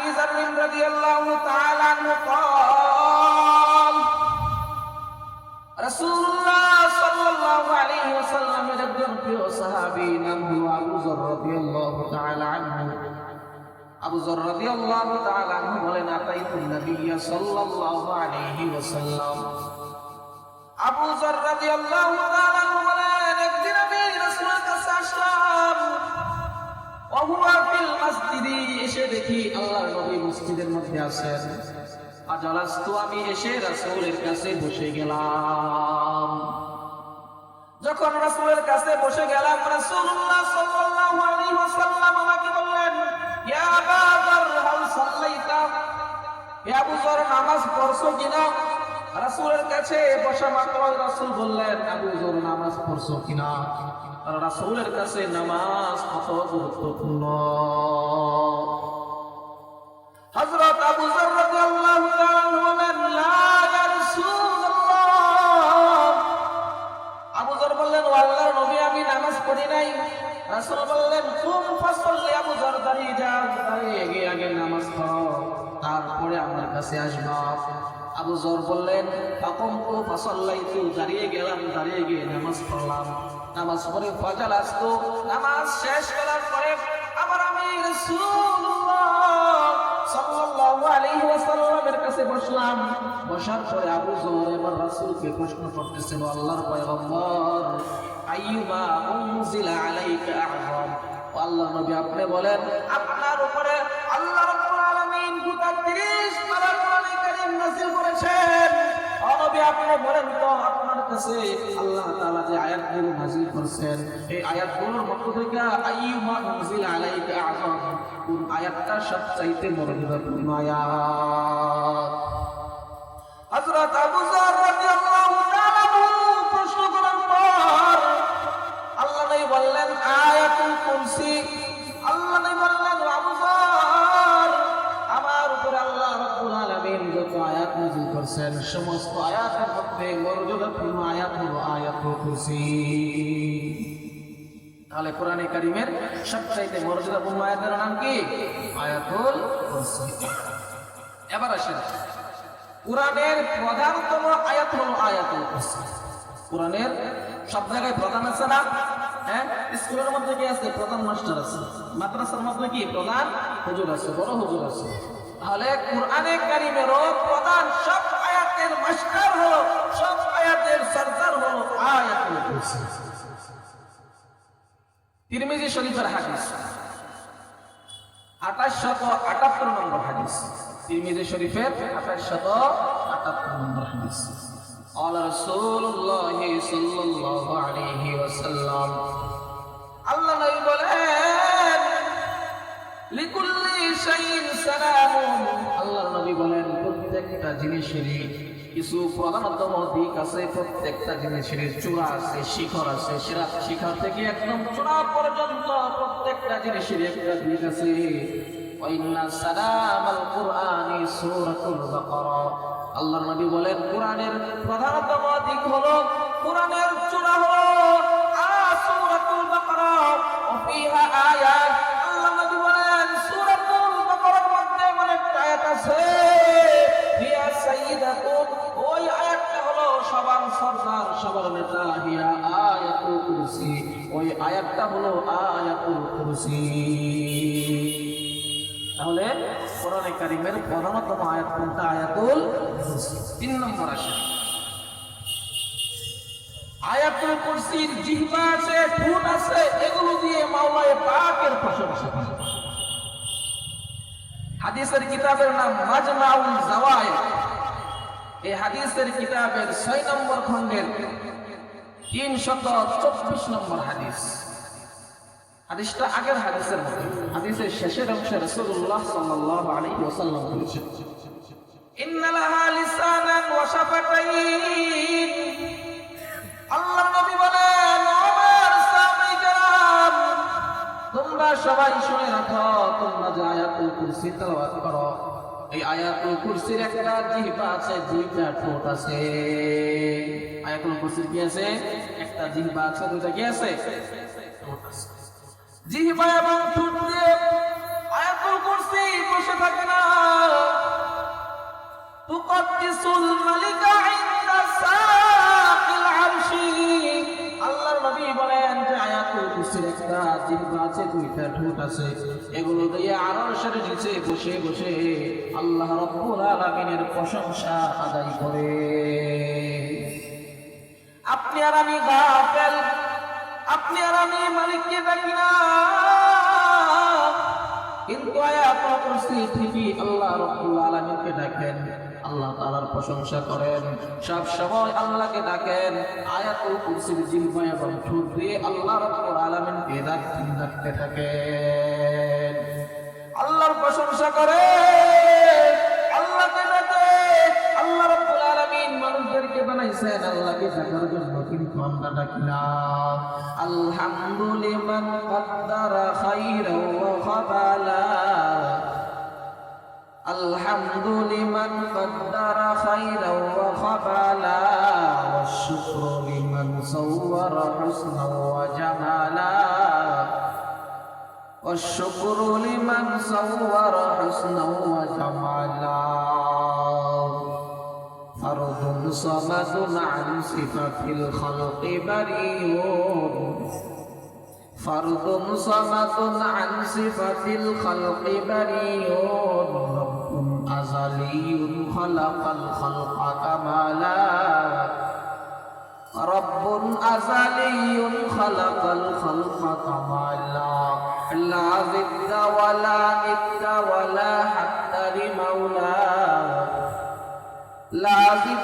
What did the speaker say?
أبي ذر رضي الله تعالى عنه قال رسول الله صلى الله عليه وسلم একজন প্রিয় সাহাবী নাম হলো আবু যর রাদিয়াল্লাহু তাআলা আনহু আবু যর রাদিয়াল্লাহু তাআলা আনহু বলেন আতাইতু নবিয়্য সাল্লাল্লাহু আলাইহি ওয়াসাল্লাম আবু যর রাদিয়াল্লাহু তাআলা আনহু বলেন একদিন আমি রাসূলের কাছে আসলাম ওহুয়া ফিল মসজিদি এসে দেখি আল্লাহর নবী মসজিদের মধ্যে আছেন। আমি এসে রাসূলের কাছে বসে গেলাম। যখন রাসূলের কাছে বসে গেলাম, রাসূলুল্লাহ সাল্লাল্লাহু আলাইহি ওয়াসাল্লাম আমাকে বললেন, ইয়া আবা হাল সাল্লাইতা? হে আবু যর নামাজ পড়ছো কিনা? রাসূলের কাছে বসা মাত্র রাসূল বললেন, আবু যর নামাজ পড়ছো কিনা? রাসূলের কাছে নামাজ কত গুরুত্বপূর্ণ হযরত আবু যর রাদিয়াল্লাহু তাআলা আবু যর বললেন, ও আল্লাহর আমি নামাজ পড়ি নাই। রাসূল বললেন, কুম ফাসাল্লি আবু যর, দাঁড়িয়ে আগে নামাজ পড়ো, তারপরে আমার কাছে আসবা। আবু যর বললেন ফাকুম তু ফাসাল্লাইতু, দাঁড়িয়ে গেলাম, দাঁড়িয়ে গিয়ে নামাজ পড়লাম। নামাজ পড়ে ফজল আসতো নামাজ শেষ করার পরে আবার আমি সাল্লাল্লাহু আলাইহি কাছে বসলাম। বসার পরে আবু যর এবার প্রশ্ন করতেছিল আল্লাহর পয়গম্বর, আইয়ুমা উনজিলা আলাইকা আল্লাহর নবী আপনি বলেন আপনার কাছে আল্লাহ তাআলা যে আয়াতগুলো নাযিল করেছেন, এই আয়াতগুলোর মধ্য থেকে আইয়ুমা উনজিলা আলাইকা আযম কোন আয়াতটা সবচাইতে মর্যাদাপূর্ণ আয়াত? হযরত বললেন, আয়াতুল কুরসি করেছেন সমস্ত আয়াতের মধ্যে মর্যাদাপূর্ণ আয়াত হলো আয়াতুল কুরসি। তাহলে কোরআনে কারিমের সবচাইতে মর্যাদাপূর্ণ আয়াতের নাম কি? আয়াতুল এবার আসেন, কোরআনের প্রধানতম আয়াত হলো আয়াতুল কুরসি। কোরআনের সব জায়গায় প্রধান আছে না? হ্যাঁ? স্কুলের মধ্যে কি আছে? প্রধান মাস্টার আছে। মাদ্রাসার মধ্যে কি? প্রধান হুজুর আছে, বড় হুজুর আছে। তাহলে কোরআনে কারিমেরও প্রধান সব মাস্টার হলো সব আয়াতের সরদার হলো আয়াতুল কুরসি তিরমিজি শরীফের হাদিস আঠাশ শত আটাত্তর নম্বর হাদিস তিরমিজি শরীফের আঠাশ শত আটাত্তর নম্বর হাদিস قال رسول الله صلى الله عليه وسلم আল্লাহ নবী বলেন লিকুল্লি শাইইন সালামুন আল্লাহর নবী বলেন প্রত্যেকটা জিনিসেরই কিছু প্রধানতম দিক আছে প্রত্যেকটা জিনিসের চূড়া আছে, শিখর আছে, সেরা শিখর থেকে একদম চূড়া পর্যন্ত প্রত্যেকটা জিনিসের একটা দিক আছে। আল্লাহর নবী বলেন, কোরআনের প্রধানতম দিক হলো, কোরআনের চূড়া হলো আয়াত সবার নেতা হিয়া তাহলে কোরআনে কারিমের প্রধানতম আয়াত কোনটা? আয়াতুল তিন নম্বর আসে। আয়াতুল কুরসির জিহ্বা আছে ঠোঁট আছে, এগুলো দিয়ে মাওলায়ে পাকের প্রশংসা করে। হাদিসের কিতাবের নাম মাজমাউল জাওয়ায়েদ। এই হাদিসের কিতাবের ছয় নম্বর খণ্ডের তিন শত চব্বিশ নম্বর হাদিস। হাদিসটা আগের হাদিসের মধ্যে হাদিসের শেষের অংশে রাসূলুল্লাহ সাল্লাল্লাহু আলাইহি ওয়াসাল্লাম বলেছেন তোমরা সবাই শুনে রাখো, তোমরা যে আয়াতুল কুরসি তেলাওয়াত করো। এই আয়াতুল কুরসির একটা জিহবা আছে, দুইটা ঠোঁট আছে। আয়াতুল কুরসির কি আছে? একটা জিহবা আছে, দুইটা কি আছে? ঠোঁট এবং ঠোঁট দিয়ে আয়াতুল কুরসি বসে থাকে না। তুকাদ্দিসুল মালিকা ইনদা সাকিল দুইটা ঠোঁট আছে। এগুলো দিয়ে আরশের নিচে বসে বসে আল্লাহ রাব্বুল আলামিনের প্রশংসা আদায় করে। আপনি আর আমি গাফেল, আপনি আর আমি মালিককে ডাকি না। কিন্তু আয়া কুরসি ঠিকই আল্লাহ রাব্বুল আলামিনকে ডাকেন। আল্লাহ তালার প্রশংসা করেন। সব সময় আল্লাহকে ডাকেন। আয়াতুল কুরসির জিহ্বা এবং ঠোঁট দিয়ে আল্লাহ রব্বুল আলামিনকে ডাকতে ডাকতে থাকেন আল্লাহর প্রশংসা করে আল্লাহকে ডাকে। আল্লাহ রব্বুল আলামিন মানুষদেরকে বানাইছেন আল্লাহকে ডাকার জন্য কিন্তু আমরা ডাকি না। আলহামদুলিল্লাহ খাইরা আলহামদুলিল্লাহ صور حسنا وجمالا. والشكر لمن صور حسنا وجمالا. فرد صمد عن صفة الخلق بريء. فرد صمد عن صفة الخلق بريء. رب أزلي خلق الخلق كمالا. رب أزلي خلق الخلق كمالا لا ضد ولا ند ولا حد لمولاه لا ضد